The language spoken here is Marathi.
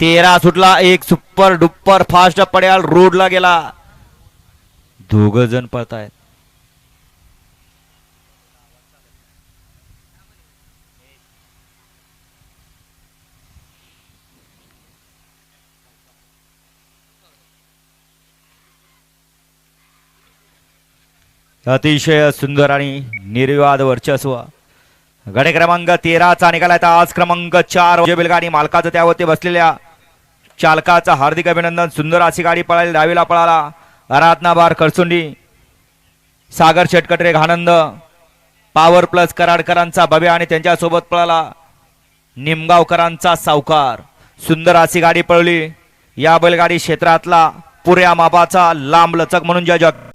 तेरा सुटला एक सुपर डुप्पर फास्ट पड्याल रोडला गेला. दोघ जण पळतायत. अतिशय सुंदर आणि निर्विवाद वर्चस्व. गडे क्रमांक तेराचा निघाला आज क्रमांक चार. जे मालकाचं त्यावरती बसलेल्या चालकाचं हार्दिक अभिनंदन. सुंदर अशी गाडी पळाली डावीला पळाला. आराधनाबार खरसुंडी. सागर शेटकटरे घानंद पॉवर प्लस कराडकरांचा भव्य आणि त्यांच्यासोबत पळाला निमगावकरांचा सावकार. सुंदर अशी गाडी पळवली या बैलगाडी क्षेत्रातला पुऱ्या मापाचा लांब लचक म्हणून ज्या जग